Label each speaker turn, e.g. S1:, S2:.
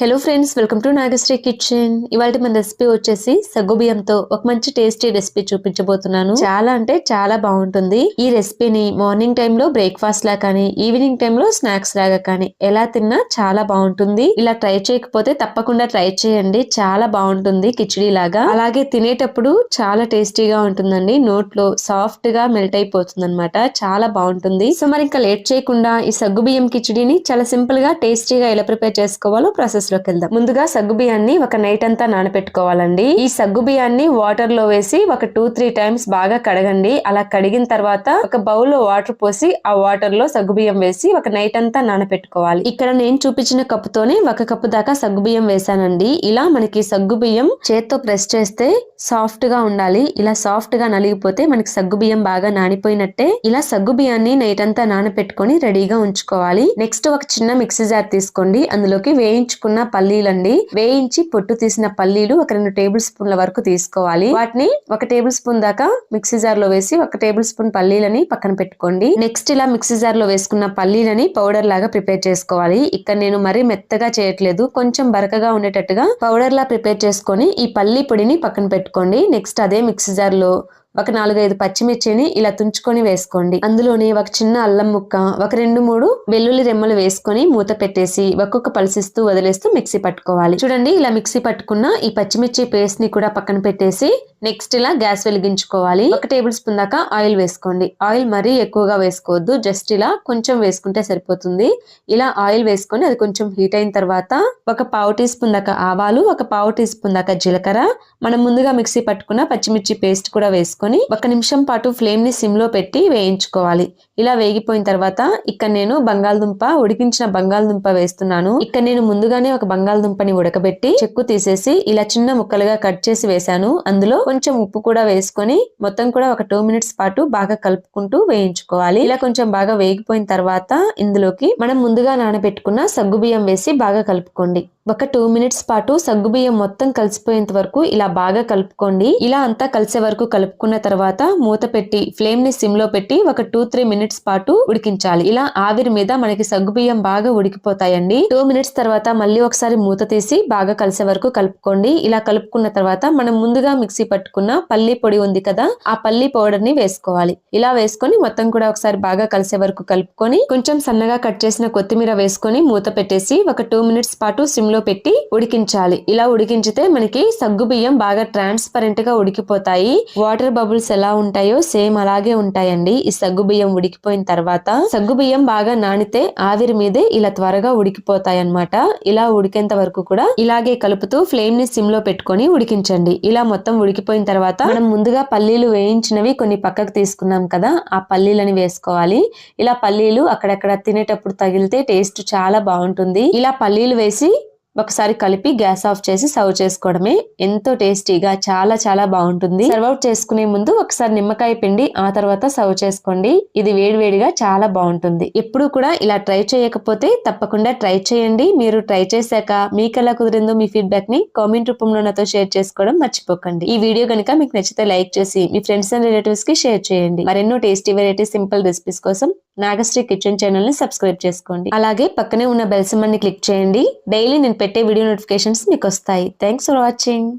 S1: Hello friends welcome to Nagasri kitchen ఇవాళ మన recipe వచ్చేసి సగ్గు బియ్యంతో ఒక మంచి టేస్టీ రెసిపీ చూపించబోతున్నాను. చాలా అంటే చాలా బాగుంటుంది. ఈ రెసిపీని మార్నింగ్ టైంలో బ్రేక్ఫాస్ట్ లా కానీ ఈవినింగ్ టైంలో స్నాక్స్ లాగా కానీ ఎలా తిన్నా చాలా బాగుంటుంది. ఇలా ట్రై చేయకపోతే తప్పకుండా ట్రై చేయండి. చాలా బాగుంటుంది కిచిడి లాగా. అలాగే తినేటప్పుడు చాలా టేస్టీగా ఉంటుందండి. నోట్లో సాఫ్ట్గా మెల్ట్ అయిపోతుంది అనమాట చాలా బాగుంటుంది. సో మరి ఇంకా లేట్ చేయకుండా ఈ సగ్గు బియ్యం కిచిడిని చాలా సింపుల్గా టేస్టీగా ఎలా ప్రిపేర్ చేసుకోవాలో ప్రాసెస్ లోకి వెళ్దాం. ముందుగా సగ్గు బియ్యాన్ని ఒక నైట్ అంతా నానపెట్టుకోవాలండి. ఈ సగ్గు బియ్యాన్ని వాటర్లో వేసి ఒక టూ త్రీ టైమ్స్ బాగా కడగండి. అలా కడిగిన తర్వాత ఒక బౌల్లో వాటర్ పోసి ఆ వాటర్లో సగ్గు బియ్యం వేసి ఒక నైట్ అంతా నానపెట్టుకోవాలి. ఇక్కడ నేను చూపించిన కప్పుతోనే ఒక కప్పు దాకా సగ్గు బియ్యం వేసానండి ఇలా మనకి సగ్గు బియ్యం చేత్తో ప్రెస్ చేస్తే సాఫ్ట్గా ఉండాలి. ఇలా సాఫ్ట్గా నలిగిపోతే మనకి సగ్గు బియ్యం బాగా నానిపోయినట్టే ఇలా సగ్గు బియ్యాన్ని నైట్ అంతా నానపెట్టుకొని రెడీగా ఉంచుకోవాలి. నెక్స్ట్ ఒక చిన్న మిక్సీ జార్ తీసుకోండి. అందులోకి వేయించుకున్న పల్లీలండి. వేయించి పొట్టు తీసిన పల్లీలు ఒక రెండు టేబుల్ స్పూన్ల వరకు తీసుకోవాలి. వాటిని ఒక టేబుల్ స్పూన్ దాకా మిక్సీ జార్లో వేసి ఒక టేబుల్ స్పూన్ పల్లీలని పక్కన పెట్టుకోండి. నెక్స్ట్ ఇలా మిక్సీ జార్లో వేసుకున్న పల్లీలని పౌడర్ లాగా ప్రిపేర్ చేసుకోవాలి. ఇక్కడ నేను మరీ మెత్తగా చేయట్లేదు. కొంచెం బరకగా ఉండేటట్టుగా పౌడర్ లా ప్రిపేర్ చేసుకొని ఈ పల్లీ పొడిని పక్కన పెట్టుకోండి. నెక్స్ట్ అదే మిక్సీ జార్లో ఒక నాలుగైదు పచ్చిమిర్చిని ఇలా తుంచుకొని వేసుకోండి. అందులోనే ఒక చిన్న అల్లం ముక్క ఒక రెండు మూడు వెల్లుల్లి రెమ్మలు వేసుకొని మూత పెట్టేసి ఒక్కొక్క పలిసిస్తూ వదిలేస్తూ మిక్సీ పట్టుకోవాలి. చూడండి ఇలా మిక్సీ పట్టుకున్న ఈ పచ్చిమిర్చి పేస్ట్ని కూడా పక్కన పెట్టేసి నెక్స్ట్ ఇలా గ్యాస్ వెలిగించుకోవాలి. ఒక టేబుల్ స్పూన్ దాకా ఆయిల్ వేసుకోండి. ఆయిల్ మరీ ఎక్కువగా వేసుకోవద్దు. జస్ట్ ఇలా కొంచెం వేసుకుంటే సరిపోతుంది. ఇలా ఆయిల్ వేసుకొని అది కొంచెం హీట్ అయిన తర్వాత ఒక పావు టీ స్పూన్ దాకా ఆవాలు ఒక పావు టీ స్పూన్ దాకా జీలకర్ర. మనం ముందుగా మిక్సీ పట్టుకున్న పచ్చిమిర్చి పేస్ట్ కూడా వేసుకొని ఒక నిమిషం పాటు ఫ్లేమ్ని సిమ్లో పెట్టి వేయించుకోవాలి. ఇలా వేగిపోయిన తర్వాత ఇక్కడ నేను బంగాళదుంప ఉడికించిన బంగాళదుంప వేస్తున్నాను. ఇక్కడ నేను ముందుగానే ఒక బంగాళదుంపని ఉడకబెట్టి చెక్కు తీసేసి ఇలా చిన్న ముక్కలుగా కట్ చేసి వేశాను. అందులో కొంచెం ఉప్పు కూడా వేసుకొని మొత్తం కూడా ఒక టూ మినిట్స్ పాటు బాగా కలుపుకుంటూ వేయించుకోవాలి. ఇలా కొంచెం బాగా వేగిపోయిన తర్వాత ఇందులోకి మనం ముందుగా నానబెట్టుకున్న సగ్గు బియ్యం వేసి బాగా కలుపుకోండి. ఒక టూ మినిట్స్ పాటు సగ్గుబియ్యం మొత్తం కలిసిపోయేంత వరకు ఇలా బాగా కలుపుకోండి. ఇలా అంతా కలిసే వరకు కలుపుకున్న తర్వాత మూత పెట్టి ఫ్లేమ్ని సిమ్లో పెట్టి ఒక టూ త్రీ మినిట్స్ పాటు ఉడికించాలి. ఇలా ఆవిరి మీద మనకి సగ్గుబియ్యం బాగా ఉడికిపోతాయండి. టూ మినిట్స్ తర్వాత మళ్ళీ ఒకసారి మూత తీసి బాగా కలిసే వరకు కలుపుకోండి. ఇలా కలుపుకున్న తర్వాత మనం ముందుగా మిక్సీ పట్టుకున్న పల్లి పొడి ఉంది కదా ఆ పల్లి పౌడర్ని వేసుకోవాలి. ఇలా వేసుకొని మొత్తం కూడా ఒకసారి బాగా కలిసే వరకు కలుపుకొని కొంచెం సన్నగా కట్ చేసిన కొత్తిమీర వేసుకొని మూత పెట్టేసి ఒక టూ మినిట్స్ పాటు సిమ్ లో పెట్టి ఉడికించాలి. ఇలా ఉడికించితే మనకి సగ్గు బియ్యం బాగా ట్రాన్స్పరెంట్గా ఉడికిపోతాయి. వాటర్ బబుల్స్ ఎలా ఉంటాయో సేమ్ అలాగే ఉంటాయండి. ఈ సగ్గు బియ్యం ఉడికిపోయిన తర్వాత సగ్గు బియ్యం బాగా నానితే ఆవిరి మీదే ఇలా త్వరగా ఉడికిపోతాయి అన్నమాట ఇలా ఉడికేంత వరకు కూడా ఇలాగే కలుపుతూ ఫ్లేమ్ని సిమ్లో పెట్టుకొని ఉడికించండి. ఇలా మొత్తం ఉడికిపోయిన తర్వాత మనం ముందుగా పల్లీలు వేయించినవి కొన్ని పక్కకు తీసుకున్నాం కదా ఆ పల్లీలని వేసుకోవాలి. ఇలా పల్లీలు అక్కడక్కడ తినేటప్పుడు తగిలితే టేస్ట్ చాలా బాగుంటుంది. ఇలా పల్లీలు వేసి ఒకసారి కలిపి గ్యాస్ ఆఫ్ చేసి సర్వ్ చేసుకోవడమే. ఎంతో టేస్టీగా చాలా చాలా బాగుంటుంది. సర్వ్ అవుట్ చేసుకునే ముందు ఒకసారి నిమ్మకాయ పిండి ఆ తర్వాత సర్వ్ చేసుకోండి. ఇది వేడివేడిగా చాలా బాగుంటుంది. ఎప్పుడు కూడా ఇలా ట్రై చేయకపోతే తప్పకుండా ట్రై చేయండి. మీరు ట్రై చేశాక మీకు ఎలా కుదిరిందో మీ ఫీడ్బ్యాక్ని కామెంట్ రూపంలో నాతో షేర్ చేసుకోవడం మర్చిపోకండి. ఈ వీడియో కనుక మీకు నచ్చితే లైక్ చేసి మీ ఫ్రెండ్స్ అండ్ రిలేటివ్స్కి షేర్ చేయండి. మరెన్నో టేస్టీ వెరైటీ సింపుల్ రెసిపీస్ కోసం నాగశ్రీ కిచెన్ ఛానల్ని సబ్స్క్రైబ్ చేసుకోండి. అలాగే పక్కనే ఉన్న బెల్ని క్లిక్ చేయండి. డైలీ నేను పెట్టే వీడియో నోటిఫికేషన్స్ మీకు వస్తాయి. Thanks for watching.